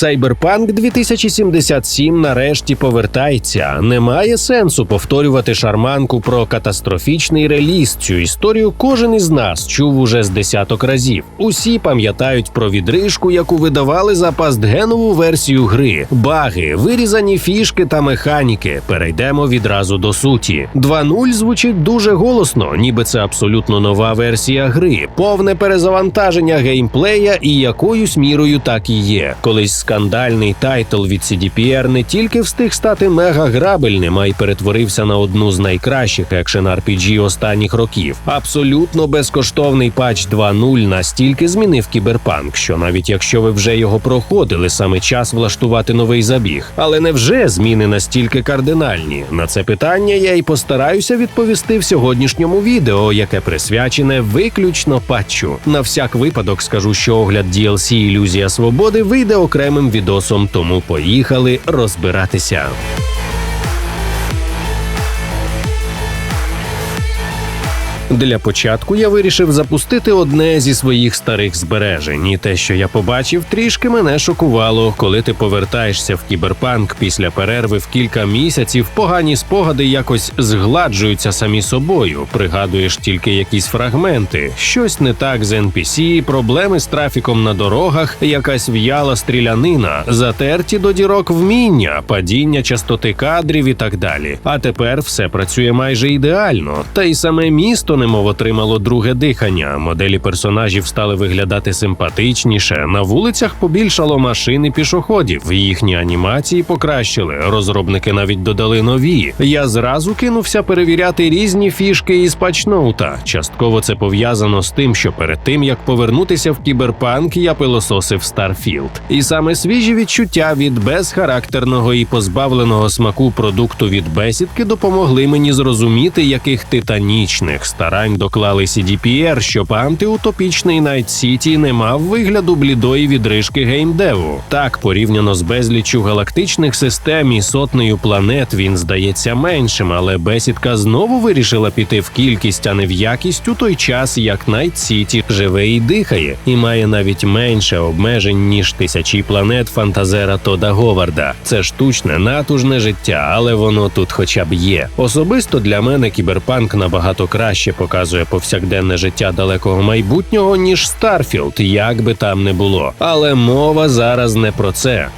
Cyberpunk 2077 нарешті повертається. Немає сенсу повторювати шарманку про катастрофічний реліз. Цю історію кожен із нас чув уже з десяток разів. Усі пам'ятають про відрижку, яку видавали за пастгенову версію гри, баги, вирізані фішки та механіки. Перейдемо відразу до суті. 2.0 звучить дуже голосно, ніби це абсолютно нова версія гри, повне перезавантаження геймплея і якоюсь мірою так і є. Колись скандальний тайтл від CDPR не тільки встиг стати мега-грабельним, а й перетворився на одну з найкращих екшен RPG останніх років. Абсолютно безкоштовний патч 2.0 настільки змінив кіберпанк, що навіть якщо ви вже його проходили, саме час влаштувати новий забіг. Але невже зміни настільки кардинальні? На це питання я й постараюся відповісти в сьогоднішньому відео, яке присвячене виключно патчу. На всяк випадок скажу, що огляд DLC Ілюзія свободи вийде окремим відосом, тому поїхали розбиратися. Для початку я вирішив запустити одне зі своїх старих збережень. І те, що я побачив, трішки мене шокувало. Коли ти повертаєшся в кіберпанк після перерви в кілька місяців, погані спогади якось згладжуються самі собою. Пригадуєш тільки якісь фрагменти, щось не так з NPC, проблеми з трафіком на дорогах, якась в'яла стрілянина, затерті до дірок вміння, падіння частоти кадрів і так далі. А тепер все працює майже ідеально. Та й саме місто немов отримало друге дихання. Моделі персонажів стали виглядати симпатичніше. На вулицях побільшало машин і пішоходів. Їхні анімації покращили. Розробники навіть додали нові. Я зразу кинувся перевіряти різні фішки із патчноута. Частково це пов'язано з тим, що перед тим як повернутися в кіберпанк, я пилососив Starfield. І саме свіжі відчуття від безхарактерного і позбавленого смаку продукту від бесідки допомогли мені зрозуміти, яких титанічних старань доклали CDPR, щоб антиутопічний Night City не мав вигляду блідої відрижки геймдеву. Так, порівняно з безліччю галактичних систем і сотнею планет, він здається меншим, але бесідка знову вирішила піти в кількість, а не в якість у той час, як Night City живе і дихає, і має навіть менше обмежень ніж тисячі планет фантазера Тода Говарда. Це штучне, натужне життя, але воно тут хоча б є. Особисто для мене кіберпанк набагато краще показує повсякденне життя далекого майбутнього, ніж Старфілд, як би там не було. Але мова зараз не про це.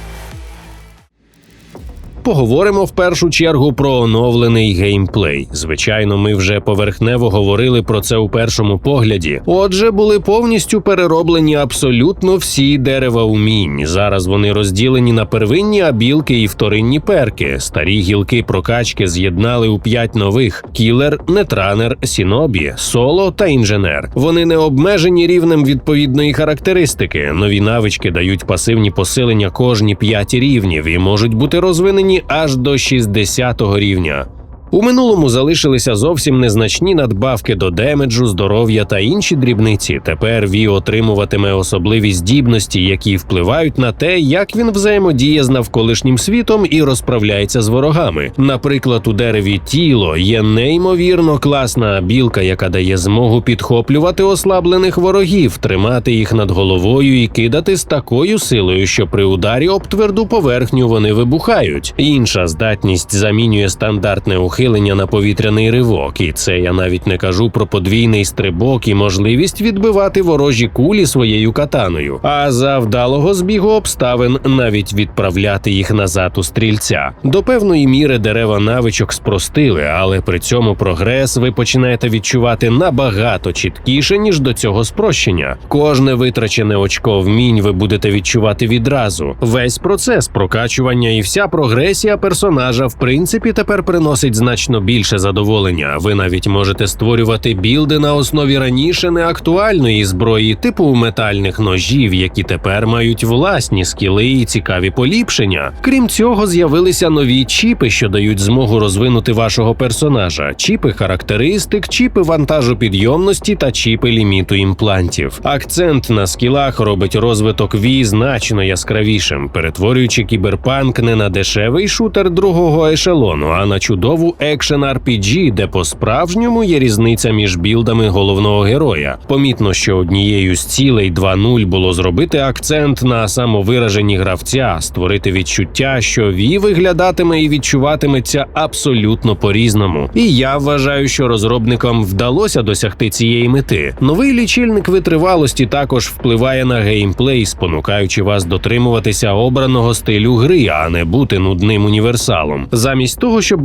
Поговоримо в першу чергу про оновлений геймплей. Звичайно, ми вже поверхнево говорили про це у першому погляді. Отже, були повністю перероблені абсолютно всі дерева умінь. Зараз вони розділені на первинні абілки і вторинні перки. Старі гілки прокачки з'єднали у п'ять нових: кілер, нетранер, сінобі, соло та інженер. Вони не обмежені рівнем відповідної характеристики. Нові навички дають пасивні посилення кожні п'ять рівнів і можуть бути розвинені аж до 60-го рівня. У минулому залишилися зовсім незначні надбавки до демеджу, здоров'я та інші дрібниці. Тепер Ві отримуватиме особливі здібності, які впливають на те, як він взаємодіє з навколишнім світом і розправляється з ворогами. Наприклад, у дереві тіло є неймовірно класна білка, яка дає змогу підхоплювати ослаблених ворогів, тримати їх над головою і кидати з такою силою, що при ударі об тверду поверхню вони вибухають. Інша здатність замінює стандартне ухилення на повітряний ривок, і це я навіть не кажу про подвійний стрибок і можливість відбивати ворожі кулі своєю катаною. А за вдалого збігу обставин навіть відправляти їх назад у стрільця. До певної міри дерева навичок спростили, але при цьому прогрес ви починаєте відчувати набагато чіткіше ніж до цього спрощення. Кожне витрачене очко вмінь ви будете відчувати відразу. Весь процес прокачування і вся прогресія персонажа в принципі тепер приносить значно більше задоволення. Ви навіть можете створювати білди на основі раніше неактуальної зброї, типу метальних ножів, які тепер мають власні скіли і цікаві поліпшення. Крім цього, з'явилися нові чіпи, що дають змогу розвинути вашого персонажа: чіпи характеристик, чіпи вантажу підйомності та чіпи ліміту імплантів. Акцент на скілах робить розвиток Ві значно яскравішим, перетворюючи кіберпанк не на дешевий шутер другого ешелону, а на чудову типу екшен RPG, де по-справжньому є різниця між білдами головного героя. Помітно, що однією з цілей 2.0 було зробити акцент на самовираженні гравця, створити відчуття, що Ві виглядатиме і відчуватиметься абсолютно по-різному. І я вважаю, що розробникам вдалося досягти цієї мети. Новий лічильник витривалості також впливає на геймплей, спонукаючи вас дотримуватися обраного стилю гри, а не бути нудним універсалом. Замість того, щоб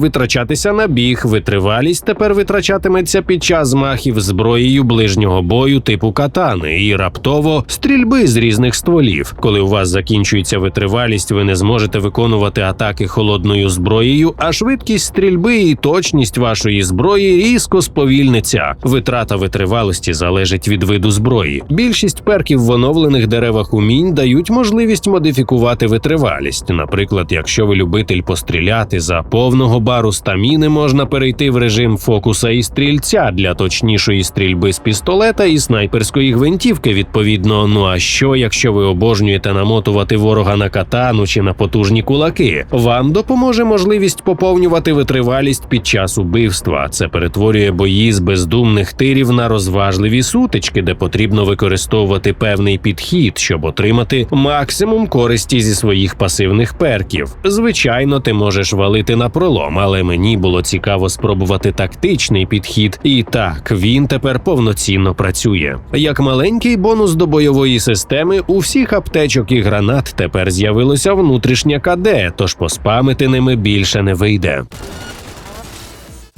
витрачатися на біг, витривалість тепер витрачатиметься під час змахів зброєю ближнього бою типу катани і раптово стрільби з різних стволів. Коли у вас закінчується витривалість, ви не зможете виконувати атаки холодною зброєю, а швидкість стрільби і точність вашої зброї різко сповільниться. Витрата витривалості залежить від виду зброї. Більшість перків в оновлених деревах умінь дають можливість модифікувати витривалість. Наприклад, якщо ви любитель постріляти за повного бару стаміни, можна перейти в режим фокуса і стрільця для точнішої стрільби з пістолета і снайперської гвинтівки. Відповідно, ну а що, якщо ви обожнюєте намотувати ворога на катану чи на потужні кулаки? Вам допоможе можливість поповнювати витривалість під час убивства. Це перетворює бої з бездумних тирів на розважливі сутички, де потрібно використовувати певний підхід, щоб отримати максимум користі зі своїх пасивних перків. Звичайно, ти можеш валити на пролом, але мені було цікаво спробувати тактичний підхід. І так він тепер повноцінно працює. Як маленький бонус до бойової системи, у всіх аптечок і гранат тепер з'явилося внутрішнє КД, тож поспамити ними більше не вийде.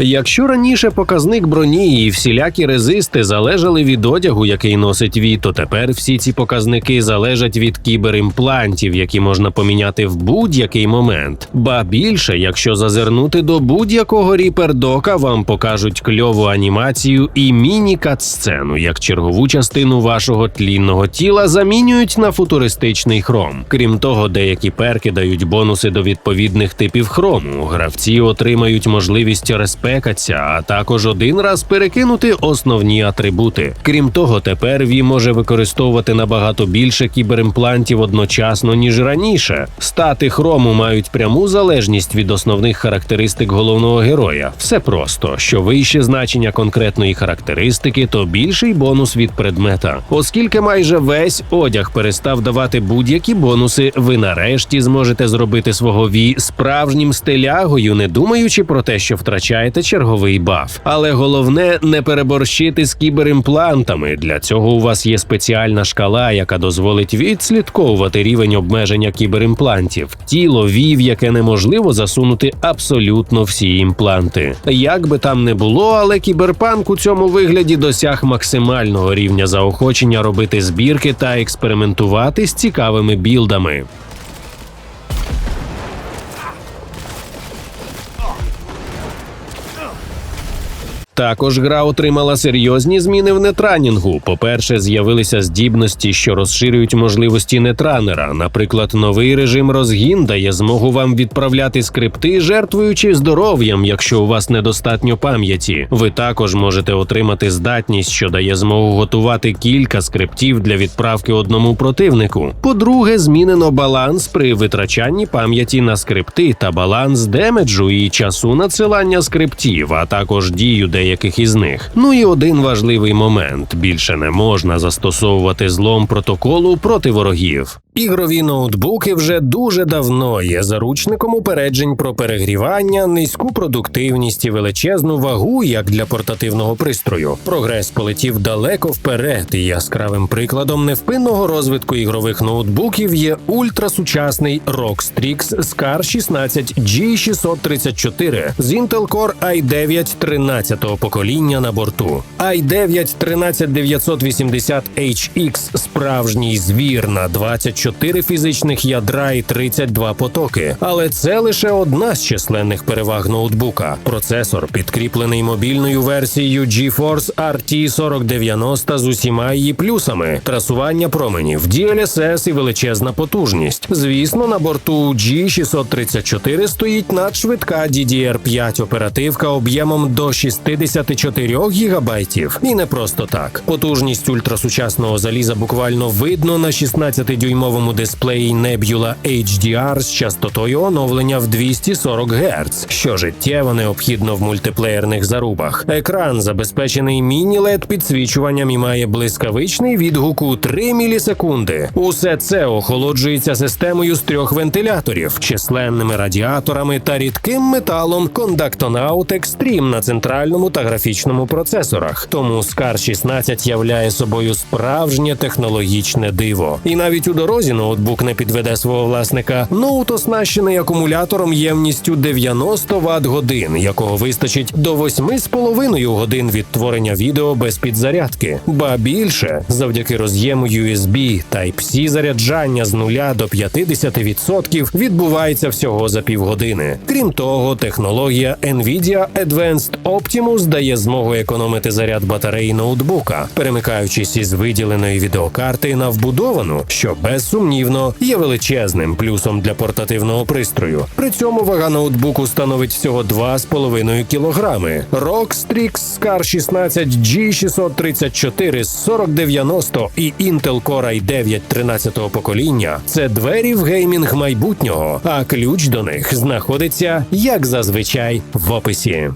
Якщо раніше показник броні і всілякі резисти залежали від одягу, який носить Ві, то тепер всі ці показники залежать від кіберимплантів, які можна поміняти в будь-який момент. Ба більше, якщо зазирнути до будь-якого ріпердока, вам покажуть кльову анімацію і міні-кат-сцену, як чергову частину вашого тлінного тіла замінюють на футуристичний хром. Крім того, деякі перки дають бонуси до відповідних типів хрому. Гравці отримають можливість респекту спекаться, а також один раз перекинути основні атрибути. Крім того, тепер Ві може використовувати набагато більше кіберимплантів одночасно ніж раніше. Стати хрому мають пряму залежність від основних характеристик головного героя. Все просто що вище значення конкретної характеристики, то більший бонус від предмета. Оскільки майже весь одяг перестав давати будь-які бонуси, ви нарешті зможете зробити свого ві справжнім стилягою, не думаючи про те, що втрачаєте черговий баф. Але головне не переборщити з кіберимплантами. Для цього у вас є спеціальна шкала, яка дозволить відслідковувати рівень обмеження кіберимплантів. Тіло вів, яке неможливо засунути абсолютно всі імпланти. Як би там не було, але кіберпанк у цьому вигляді досяг максимального рівня заохочення робити збірки та експериментувати з цікавими білдами. Також гра отримала серйозні зміни в нетранінгу. По-перше, з'явилися здібності, що розширюють можливості нетранера. Наприклад, новий режим розгін дає змогу вам відправляти скрипти, жертвуючи здоров'ям, якщо у вас недостатньо пам'яті. Ви також можете отримати здатність, що дає змогу готувати кілька скриптів для відправки одному противнику. По-друге, змінено баланс при витрачанні пам'яті на скрипти та баланс демеджу і часу надсилання скриптів, а також дію деяких деяких із них. Ну і один важливий момент: більше не можна застосовувати злом протоколу проти ворогів. Ігрові ноутбуки вже дуже давно є заручником упереджень про перегрівання, низьку продуктивність і величезну вагу як для портативного пристрою. Прогрес полетів далеко вперед, і яскравим прикладом невпинного розвитку ігрових ноутбуків є ультрасучасний ROG Strix Scar 16 G634 з Intel Core i9 13-го покоління на борту. i9 13980 HX справжній звір на 24 4 фізичних ядра і 32 потоки. Але це лише одна з численних переваг ноутбука. Процесор підкріплений мобільною версією GeForce RT 4090 з усіма її плюсами: трасування променів, DLSS і величезна потужність. Звісно, на борту G634 стоїть надшвидка DDR5 оперативка об'ємом до 60 64 гігабайтів. І не просто так. Потужність ультрасучасного заліза буквально видно на 16-дюймовому дисплеї Nebula HDR з частотою оновлення в 240 Гц, що життєво необхідно в мультиплеєрних зарубах. Екран забезпечений міні-лед підсвічуванням і має блискавичний відгук у 3 мілісекунди. Усе це охолоджується системою з трьох вентиляторів, численними радіаторами та рідким металом Conductonaut Extreme на центральному та графічному процесорах. Тому Scar 16 являє собою справжнє технологічне диво. І навіть у дорозі ноутбук не підведе свого власника. Ноут оснащений акумулятором ємністю 90 Вт годин, якого вистачить до 8,5 годин відтворення відео без підзарядки. Ба більше, завдяки роз'єму USB Type-C заряджання з 0 до 50% відбувається всього за півгодини. Крім того, технологія NVIDIA Advanced Optimus дає змогу економити заряд батареї ноутбука, перемикаючись із виділеної відеокарти на вбудовану, що безсумнівно є величезним плюсом для портативного пристрою. При цьому вага ноутбуку становить всього 2,5 кілограми. Rockstrix Scar 16 G634 з 4090 і Intel Core i9 13-го покоління це двері в геймінг майбутнього, а ключ до них знаходиться, як зазвичай, в описі.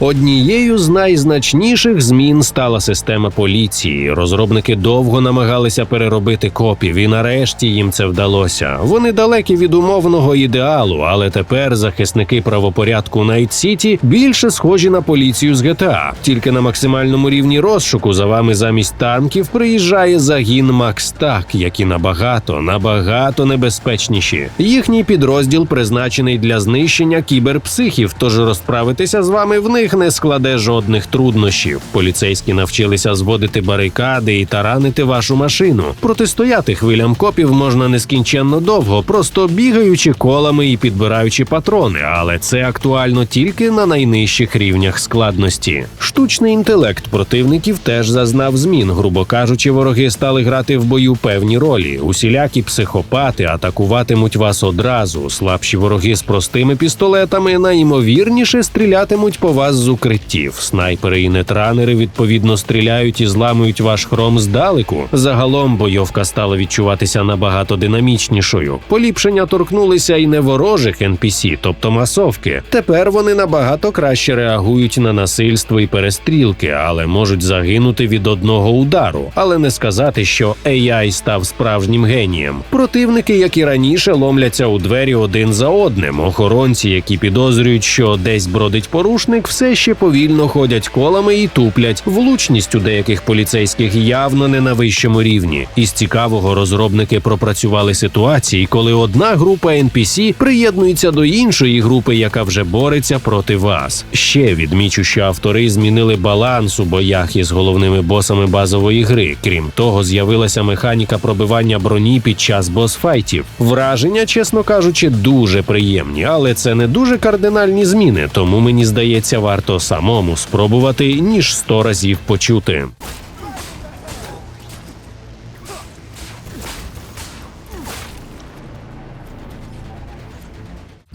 Однією з найзначніших змін стала система поліції. Розробники довго намагалися переробити копів, і нарешті їм це вдалося. Вони далекі від умовного ідеалу, але тепер захисники правопорядку Найт Сіті більше схожі на поліцію з GTA. Тільки на максимальному рівні розшуку за вами замість танків приїжджає загін Макстак, які набагато набагато небезпечніші. Їхній підрозділ призначений для знищення кіберпсихів, тож розправитися з вами в них не складе жодних труднощів. Поліцейські навчилися зводити барикади і таранити вашу машину. Протистояти хвилям копів можна нескінченно довго, просто бігаючи колами і підбираючи патрони, але це актуально тільки на найнижчих рівнях складності. Штучний інтелект противників теж зазнав змін. Грубо кажучи, вороги стали грати в бою певні ролі. Усілякі психопати атакуватимуть вас одразу. Слабші вороги з простими пістолетами найімовірніше стрілятимуть по вас з укриттів. Снайпери і нетранери відповідно стріляють і зламують ваш хром здалеку. Загалом бойовка стала відчуватися набагато динамічнішою. Поліпшення торкнулися і не ворожих NPC, тобто масовки. Тепер вони набагато краще реагують на насильство і перестрілки, але можуть загинути від одного удару. Але не сказати, що AI став справжнім генієм. Противники, як і раніше, ломляться у двері один за одним. Охоронці, які підозрюють, що десь бродить порушник, все ще повільно ходять колами і туплять. Влучність у деяких поліцейських явно не на вищому рівні. Із цікавого розробники пропрацювали ситуації, коли одна група NPC приєднується до іншої групи, яка вже бореться проти вас. Ще відмічу, що автори змінили баланс у боях із головними босами базової гри. Крім того, з'явилася механіка пробивання броні під час босфайтів. Враження, чесно кажучи, дуже приємні, але це не дуже кардинальні зміни, тому мені здається, варто самому спробувати ніж сто разів почути.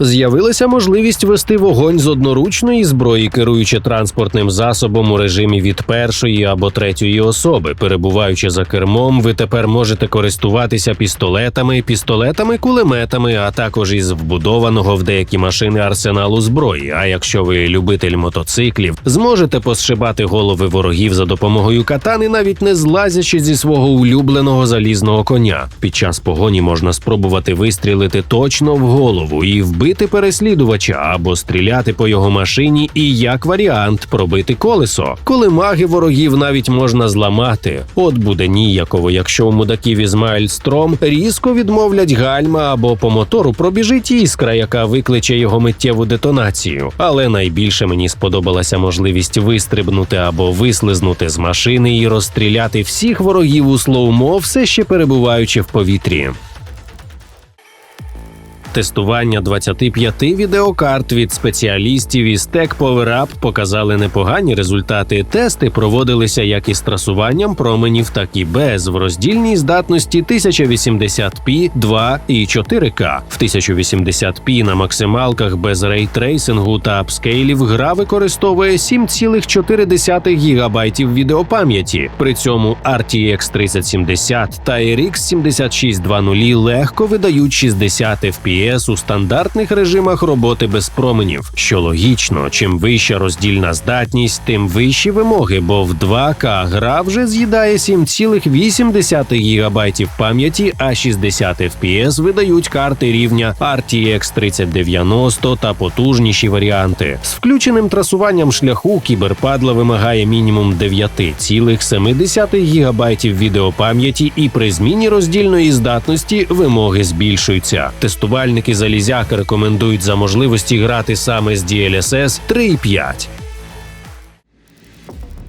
З'явилася можливість вести вогонь з одноручної зброї, керуючи транспортним засобом у режимі від першої або третьої особи. Перебуваючи за кермом, ви тепер можете користуватися пістолетами, пістолетами, кулеметами, а також із вбудованого в деякі машини арсеналу зброї. А якщо ви любитель мотоциклів, зможете посшибати голови ворогів за допомогою катани, навіть не злазячи зі свого улюбленого залізного коня. Під час погоні можна спробувати вистрілити точно в голову і вбити переслідувача або стріляти по його машині, і як варіант пробити колесо. Коли маги ворогів навіть можна зламати. От буде ніяково, якщо у мудаків із Майлстром різко відмовлять гальма або по мотору пробіжить іскра, яка викличе його миттєву детонацію. Але найбільше мені сподобалася можливість вистрибнути або вислизнути з машини і розстріляти всіх ворогів у слоумо, все ще перебуваючи в повітрі. Тестування 25 відеокарт від спеціалістів із Tech Power Up показали непогані результати. Тести проводилися як із трасуванням променів, так і без в роздільній здатності 1080p 2 і 4К. В 1080p на максималках без рейтрейсингу та апскейлів гра використовує 7,4 ГБ відеопам'яті. При цьому RTX 3070 та RX 7620 легко видають 60 FPS у стандартних режимах роботи без променів. Що логічно, чим вища роздільна здатність, тим вищі вимоги, бо в 2К гра вже з'їдає 7,8 ГБ пам'яті, а 60 FPS видають карти рівня RTX 3090 та потужніші варіанти. З включеним трасуванням шляху кіберпадла вимагає мінімум 9,7 ГБ відеопам'яті, і при зміні роздільної здатності вимоги збільшуються. Тестувальники залізяка рекомендують за можливості грати саме з DLSS 3.5.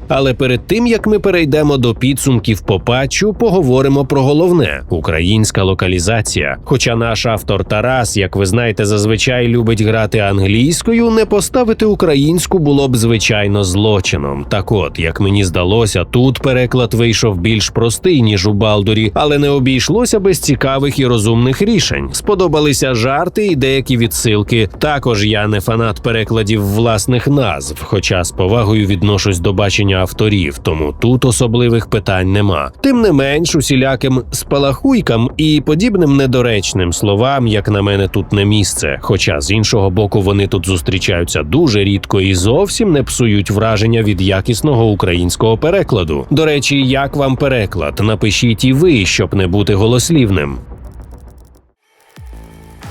Але перед тим як ми перейдемо до підсумків по патчу, поговоримо про головне українська локалізація. Хоча наш автор Тарас, як ви знаєте, зазвичай любить грати англійською, не поставити українську було б звичайно злочином. Так от, як мені здалося, тут переклад вийшов більш простий ніж у Балдурі, але не обійшлося без цікавих і розумних рішень. Сподобалися жарти і деякі відсилки. Також я не фанат перекладів власних назв, хоча з повагою відношусь до бачення авторів, тому тут особливих питань нема. Тим не менш, усіляким спалахуйкам і подібним недоречним словам, як на мене, тут не місце. Хоча з іншого боку вони тут зустрічаються дуже рідко і зовсім не псують враження від якісного українського перекладу. До речі, як вам переклад? Напишіть і ви, щоб не бути голослівним.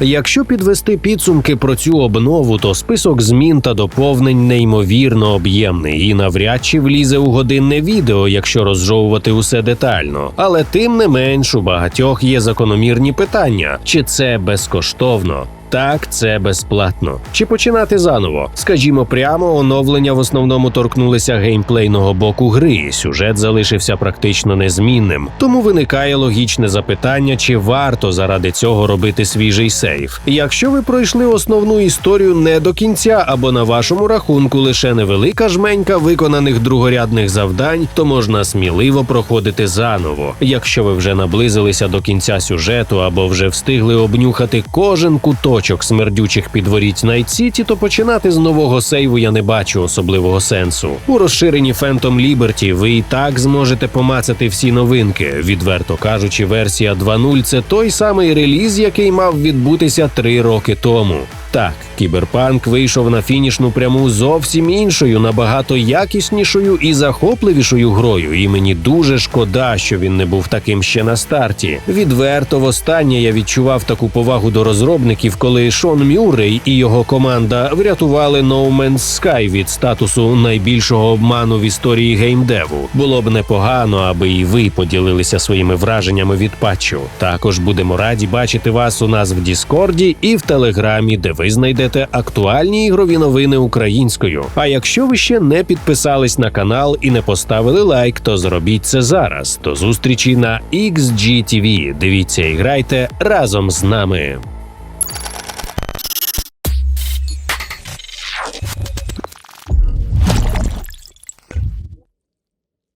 Якщо підвести підсумки про цю обнову, то список змін та доповнень неймовірно об'ємний і навряд чи влізе у годинне відео, якщо розжовувати усе детально. Але тим не менш у багатьох є закономірні питання: чи це безкоштовно? Так, це безплатно. Чи починати заново? Скажімо прямо, оновлення в основному торкнулися геймплейного боку гри. Сюжет залишився практично незмінним. Тому виникає логічне запитання, чи варто заради цього робити свіжий сейф. Якщо ви пройшли основну історію не до кінця, або на вашому рахунку лише невелика жменька виконаних другорядних завдань, то можна сміливо проходити заново. Якщо ви вже наблизилися до кінця сюжету або вже встигли обнюхати кожен куточок смердючих підворіть Найт-Сіті, то починати з нового сейву я не бачу особливого сенсу. У розширенні Phantom Liberty ви і так зможете помацати всі новинки. Відверто кажучи, версія 2.0 – це той самий реліз, який мав відбутися три роки тому. Так, кіберпанк вийшов на фінішну пряму зовсім іншою, набагато якіснішою і захопливішою грою. І мені дуже шкода, що він не був таким ще на старті. Відверто, востаннє я відчував таку повагу до розробників, коли Шон Мюррей і його команда врятували No Man's Sky від статусу найбільшого обману в історії геймдеву. Було б непогано, аби і ви поділилися своїми враженнями від патчу. Також будемо раді бачити вас у нас в Діскорді і в Телеграмі, де ви знайдете актуальні ігрові новини українською. А якщо ви ще не підписались на канал і не поставили лайк, то зробіть це зараз. До зустрічі на XGTV. Дивіться і грайте разом з нами.